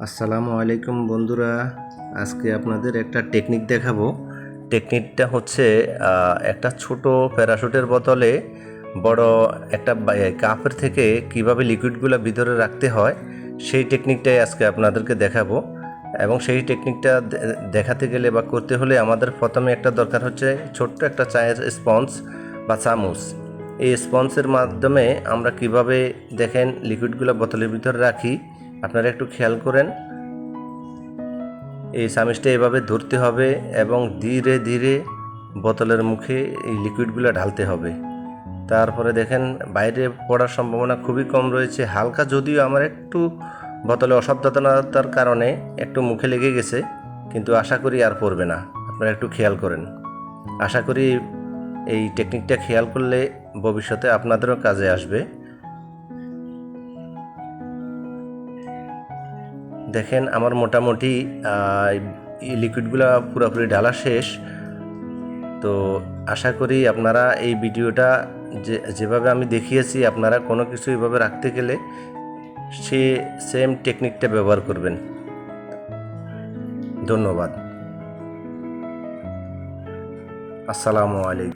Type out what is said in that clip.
আসসালামু আলাইকুম বন্ধুরা। আজকে আপনাদের একটা টেকনিক দেখাবো। টেকনিকটা হচ্ছে একটা ছোট প্যারাশুটের বোতলে বড় একটা কাপের থেকে কীভাবে লিকুইডগুলো ভিতরে রাখতে হয়, সেই টেকনিকটাই আজকে আপনাদেরকে দেখাবো। এবং সেই টেকনিকটা দেখাতে গেলে বা করতে হলে আমাদের প্রথমে একটা দরকার হচ্ছে ছোট্ট একটা চায়ের স্পঞ্জ বা চামচ। এই স্পঞ্জের মাধ্যমে আমরা কীভাবে দেখেন লিকুইডগুলো বোতলের ভিতরে রাখি আপনারা একটু খেয়াল করেন। এই চামিচটা এভাবে ধরতে হবে এবং ধীরে ধীরে বোতলের মুখে এই লিকুইডগুলো ঢালতে হবে। তারপরে দেখেন, বাইরে পড়ার সম্ভাবনা খুবই কম রয়েছে। হালকা যদিও আমার একটু বোতলে অসাবধানতার কারণে একটু মুখে লেগে গেছে, কিন্তু আশা করি আর পড়বে না। আপনারা একটু খেয়াল করেন। আশা করি এই টেকনিকটা খেয়াল করলে ভবিষ্যতে আপনাদেরও কাজে আসবে। দেখেন, আমার মোটামুটি লিকুইডগুলো পুরোপুরি ঢালা শেষ। তো আশা করি আপনারা এই ভিডিওটা যে, যেভাবে আমি দেখিয়েছি, আপনারা কোনো কিছু এভাবে রাখতে গেলে সে সেম টেকনিকটা ব্যবহার করবেন। ধন্যবাদ। আসসালামু আলাইকুম।